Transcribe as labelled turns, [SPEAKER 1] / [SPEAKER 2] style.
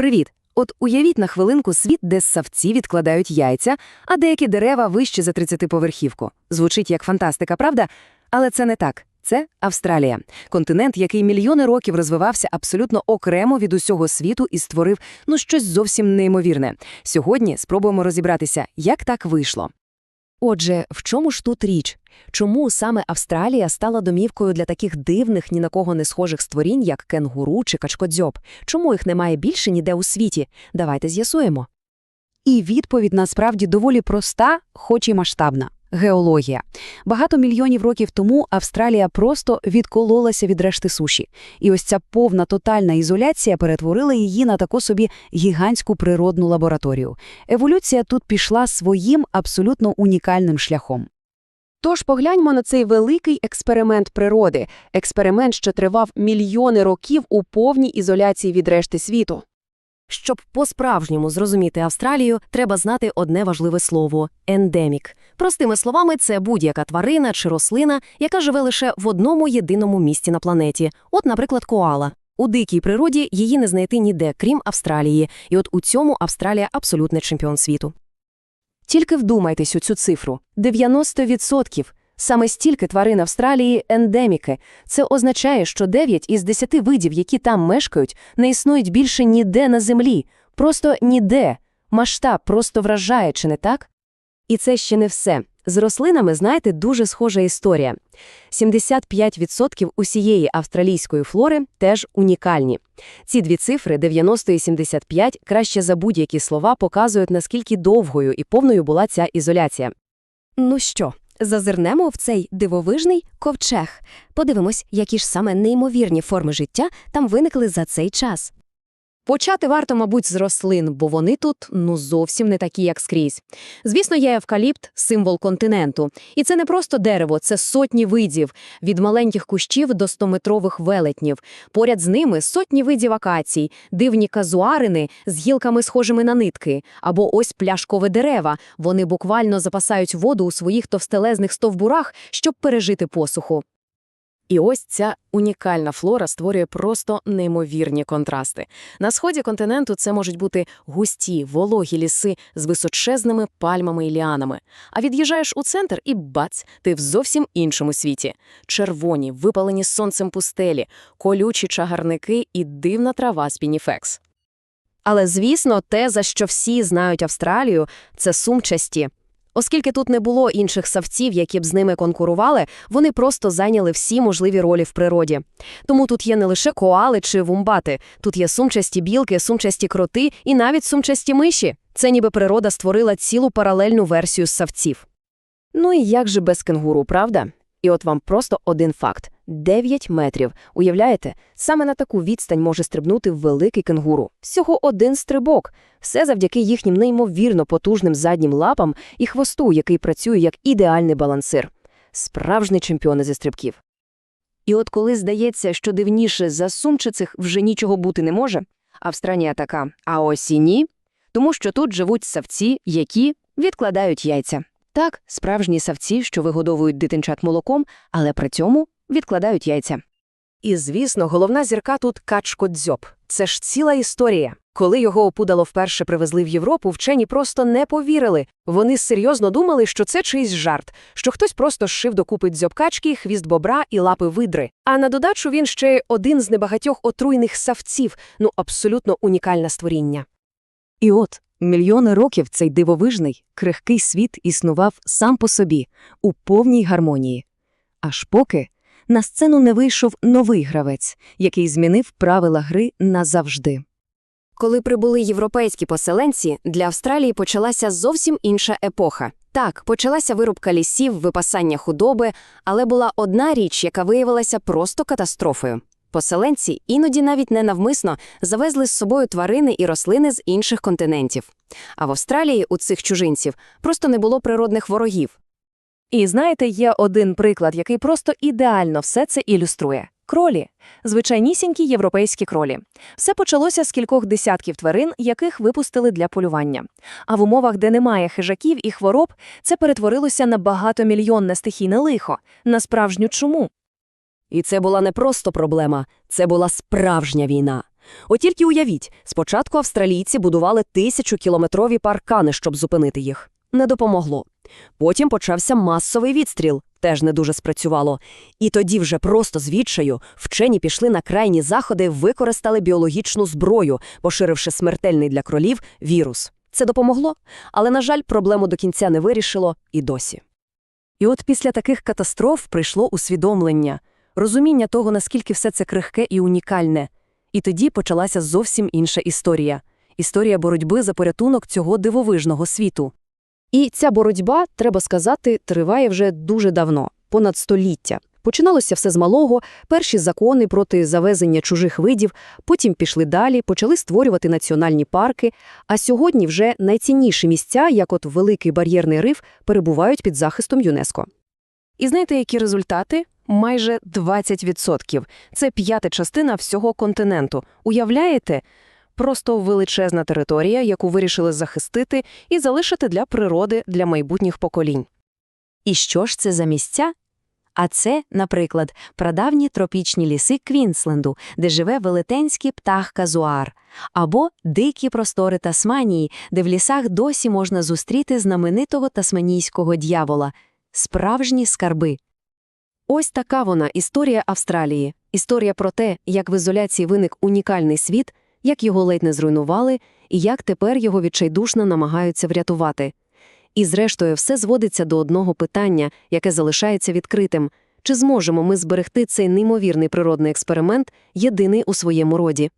[SPEAKER 1] Привіт! От уявіть на хвилинку світ, де ссавці відкладають яйця, а деякі дерева вище за 30-поверхівку. Звучить як фантастика, правда? Але це не так. Це Австралія, континент, який мільйони років розвивався абсолютно окремо від усього світу і створив ну щось зовсім неймовірне. Сьогодні спробуємо розібратися, як так вийшло. Отже, в чому ж тут річ? Чому саме Австралія стала домівкою для таких дивних, ні на кого не схожих створінь, як кенгуру чи качкодзьоб? Чому їх немає більше ніде у світі? Давайте з'ясуємо.
[SPEAKER 2] І відповідь насправді доволі проста, хоч і масштабна. Геологія. Багато мільйонів років тому Австралія просто відкололася від решти суші. І ось ця повна тотальна ізоляція перетворила її на таку собі гігантську природну лабораторію. Еволюція тут пішла своїм абсолютно унікальним шляхом.
[SPEAKER 3] Тож погляньмо на цей великий експеримент природи, експеримент, що тривав мільйони років у повній ізоляції від решти світу.
[SPEAKER 1] Щоб по-справжньому зрозуміти Австралію, треба знати одне важливе слово ендемік. Простими словами, це будь-яка тварина чи рослина, яка живе лише в одному єдиному місці на планеті. От, наприклад, коала. У дикій природі її не знайти ніде, крім Австралії, і от у цьому Австралія абсолютний чемпіон світу. Тільки вдумайтесь у цю цифру – 90%. Саме стільки тварин Австралії – ендеміки. Це означає, що 9 із 10 видів, які там мешкають, не існують більше ніде на землі. Просто ніде. Масштаб просто вражає, чи не так? І це ще не все. З рослинами, знаєте, дуже схожа історія. 75% усієї австралійської флори теж унікальні. Ці дві цифри, 90 і 75, краще за будь-які слова показують, наскільки довгою і повною була ця ізоляція. Ну що, зазирнемо в цей дивовижний ковчег. Подивимось, які ж саме неймовірні форми життя там виникли за цей час.
[SPEAKER 3] Почати варто, мабуть, з рослин, бо вони тут ну зовсім не такі, як скрізь. Звісно, є евкаліпт – символ континенту. І це не просто дерево, це сотні видів, від маленьких кущів до стометрових велетнів. Поряд з ними сотні видів акацій, дивні казуарини з гілками, схожими на нитки, або ось пляшкове дерева. Вони буквально запасають воду у своїх товстелезних стовбурах, щоб пережити посуху. І ось ця унікальна флора створює просто неймовірні контрасти. На сході континенту це можуть бути густі, вологі ліси з височезними пальмами і ліанами. А від'їжджаєш у центр і бац, ти в зовсім іншому світі. Червоні, випалені сонцем пустелі, колючі чагарники і дивна трава спініфекс.
[SPEAKER 1] Але, звісно, те, за що всі знають Австралію, це сумчасті. Оскільки тут не було інших савців, які б з ними конкурували, вони просто зайняли всі можливі ролі в природі. Тому тут є не лише коали чи вумбати, тут є сумчасті білки, сумчасті кроти і навіть сумчасті миші. Це ніби природа створила цілу паралельну версію савців. Ну і як же без кенгуру, правда? І от вам просто один факт. 9 метрів. Уявляєте, саме на таку відстань може стрибнути великий кенгуру. Всього один стрибок. Все завдяки їхнім неймовірно потужним заднім лапам і хвосту, який працює як ідеальний балансир. Справжні чемпіони зі стрибків. І от коли здається, що дивніше за сумчицих вже нічого бути не може, Австралія така, а ось і ні, тому що тут живуть савці, які відкладають яйця. Так, справжні савці, що вигодовують дитинчат молоком, але при цьому відкладають яйця. І, звісно, головна зірка тут качкодзьоб. Це ж ціла історія. Коли його опудало вперше привезли в Європу, вчені просто не повірили. Вони серйозно думали, що це чийсь жарт, що хтось просто зшив докупи дзьоб качки, хвіст бобра і лапи видри. А на додачу він ще й один з небагатьох отруйних савців, ну абсолютно унікальне створіння.
[SPEAKER 2] І от, мільйони років цей дивовижний, крихкий світ існував сам по собі, у повній гармонії. Аж поки на сцену не вийшов новий гравець, який змінив правила гри назавжди.
[SPEAKER 1] Коли прибули європейські поселенці, для Австралії почалася зовсім інша епоха. Так, почалася вирубка лісів, випасання худоби, але була одна річ, яка виявилася просто катастрофою. Поселенці іноді навіть ненавмисно завезли з собою тварини і рослини з інших континентів. А в Австралії у цих чужинців просто не було природних ворогів. І знаєте, є один приклад, який просто ідеально все це ілюструє. Кролі. Звичайнісінькі європейські кролі. Все почалося з кількох десятків тварин, яких випустили для полювання. А в умовах, де немає хижаків і хвороб, це перетворилося на багатомільйонне стихійне лихо, на справжню чуму. І це була не просто проблема, це була справжня війна. От тільки уявіть, спочатку австралійці будували тисячокілометрові паркани, щоб зупинити їх. Не допомогло. Потім почався масовий відстріл, теж не дуже спрацювало. І тоді вже просто з відчаю вчені пішли на крайні заходи, використали біологічну зброю, поширивши смертельний для кролів вірус. Це допомогло, але, на жаль, проблему до кінця не вирішило і досі. І от після таких катастроф прийшло усвідомлення, розуміння того, наскільки все це крихке і унікальне. І тоді почалася зовсім інша історія – історія боротьби за порятунок цього дивовижного світу.
[SPEAKER 3] І ця боротьба, треба сказати, триває вже дуже давно, понад століття. Починалося все з малого, перші закони проти завезення чужих видів, потім пішли далі, почали створювати національні парки, а сьогодні вже найцінніші місця, як от Великий бар'єрний риф, перебувають під захистом ЮНЕСКО.
[SPEAKER 1] І знаєте, які результати? Майже 20%. Це п'ята частина всього континенту. Уявляєте? Просто величезна територія, яку вирішили захистити і залишити для природи, для майбутніх поколінь.
[SPEAKER 2] І що ж це за місця? А це, наприклад, прадавні тропічні ліси Квінсленду, де живе велетенський птах казуар, або дикі простори Тасманії, де в лісах досі можна зустріти знаменитого тасманійського дьявола – справжні скарби.
[SPEAKER 3] Ось така вона історія Австралії. Історія про те, як в ізоляції виник унікальний світ, як його ледь не зруйнували, і як тепер його відчайдушно намагаються врятувати. І зрештою все зводиться до одного питання, яке залишається відкритим. Чи зможемо ми зберегти цей неймовірний природний експеримент, єдиний у своєму роді?